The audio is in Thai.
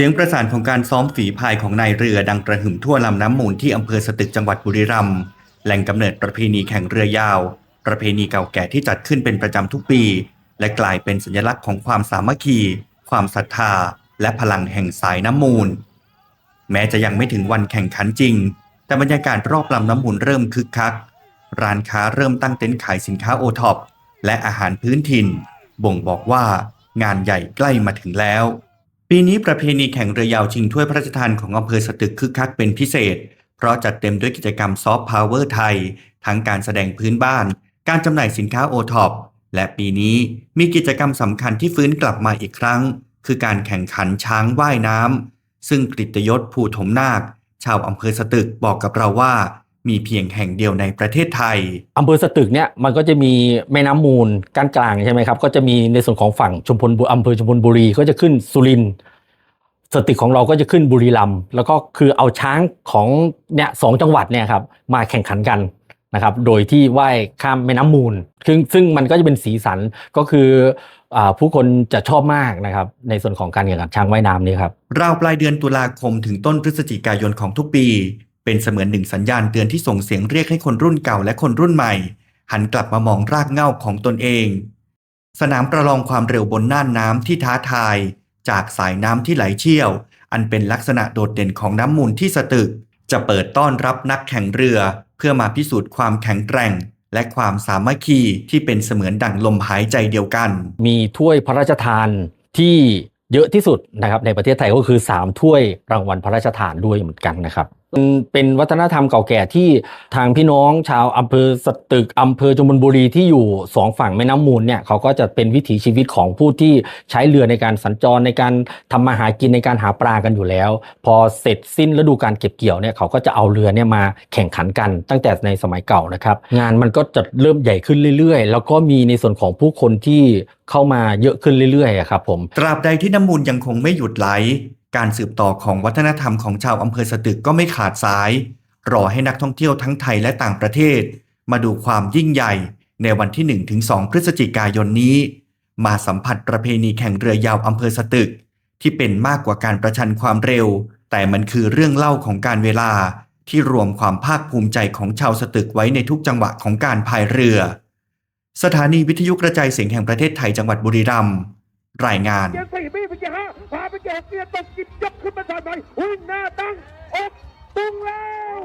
สียงประสานของการซ้อมฝีพายของนายเรือดังกระหึ่มทั่วลำน้ำมูลที่อำเภอสตึกจังหวัดบุรีรัมย์แหล่งกำเนิดประเพณีแข่งเรือยาว ประเพณีเก่าแก่ที่จัดขึ้นเป็นประจำทุกปี และกลายเป็นสัญลักษณ์ของความสามัคคี ความศรัทธา และพลังแห่งสายน้ำมูล แม้จะยังไม่ถึงวันแข่งขันจริง แต่บรรยากาศรอบลำน้ำมูลเริ่มคึกคัก ร้านค้าเริ่มตั้งเต็นท์ขายสินค้าโอท็อปและอาหารพื้นถิ่น บ่งบอกว่างานใหญ่ใกล้มาถึงแล้ว ปีนี้ประเพณีแข่งเรือยาวชิงถ้วยพระราชทานของอำเภอสตึกคึกคักเป็นพิเศษ เพราะจัดเต็มด้วยกิจกรรมซอฟต์พาวเวอร์ไทย ทั้งการแสดงพื้นบ้าน การจำหน่ายสินค้าโอท็อปและปีนี้มีกิจกรรมสำคัญที่ฟื้นกลับมาอีกครั้ง คือการแข่งขันช้างว่ายน้ำซึ่งกฤตยศภูถมนาค ชาวอำเภอสตึกบอกกับเราว่า มีเพียงแห่งเดียวในประเทศไทย อำเภอสตึกเนี่ยมันก็จะมีแม่น้ำมูลกั้นกลางใช่ไหมครับ ก็จะมีในส่วนของฝั่งชุมพลบุอำเภอชุมพลบุรีก็จะขึ้นสุรินทร์สตึกของเราก็จะขึ้นบุรีรัมย์แล้วก็คือเอาช้างของเนี่ยสองจังหวัดเนี่ยครับมาแข่งขันกันนะครับ โดยที่ว่ายข้ามแม่น้ำมูลซึ่งซึ่งมันก็จะเป็นสีสันก็คืออาผู้คนจะชอบมากนะครับ ในส่วนของการแข่งขันช้างว่ายน้ำนี่ครับ ราวปลายเดือนตุลาคมถึงต้นพฤศจิกายนของทุกปี เป็นเสมือนหนึ่งสัญญาณเตือนที่ส่งเสียงเรียกให้คนรุ่นเก่าและคนรุ่นใหม่ หันกลับมามองรากเหง้าของตนเอง สนามประลองความเร็วบนน่านน้ำที่ท้าทาย จากสายน้ำที่ไหลเชี่ยว อันเป็นลักษณะโดดเด่นของน้ำมูลที่สตึก จะเปิดต้อนรับนักแข่งเรือ เพื่อมาพิสูจน์ความแข็งแกร่งและความสามัคคีที่เป็นเสมือนดั่งลมหายใจเดียวกัน มีถ้วยพระราชทานที่เยอะที่สุดนะครับในประเทศไทยก็คือ 3 ถ้วยรางวัลพระราชทานด้วยเหมือนกันนะครับ เป็นเป็นวัฒนธรรมเก่าแก่ที่ทางพี่น้องชาวอำเภอสตึกอำเภอจุมบุรีที่อยู่สองฝั่งแม่น้ำมูลเนี่ยเขาก็จะเป็นวิถีชีวิตของผู้ที่ใช้เรือในการสัญจรในการทำมาหากินในการหาปลากันอยู่แล้ว พอเสร็จสิ้นฤดูการเก็บเกี่ยวเนี่ยเขาก็จะเอาเรือเนี่ยมาแข่งขันกันตั้งแต่ในสมัยเก่านะครับ งานมันก็จะเริ่มใหญ่ขึ้นเรื่อยๆ แล้วก็มีในส่วนของผู้คนที่เข้ามาเยอะขึ้นเรื่อยๆครับผมตราบใดที่น้ำมูลยังคงไม่หยุดไหล การสืบต่อของวัฒนธรรมของชาวอำเภอสตึกก็ไม่ขาดสาย รอให้นักท่องเที่ยวทั้งไทยและต่างประเทศ มาดูความยิ่งใหญ่ในวันที่ 1-2 พฤศจิกายนนี้ มาสัมผัสประเพณีแข่งเรือยาวอำเภอสตึก ที่เป็นมากกว่าการประชันความเร็ว แต่มันคือเรื่องเล่าของการเวลาที่รวมความภาคภูมิใจของชาวสตึกไว้ในทุกจังหวะของการพายเรือ สถานีวิทยุกระจายเสียงแห่งประเทศไทยจังหวัดบุรีรัมย์ รายงาน เกียร์สี่บี้ไปเกียร์ห้าพาไปเกียร์หกเกียร์ตกจิบยกขึ้นมาชาหน่อยอุ้ยหน้าตั้งอกตุงแล้ว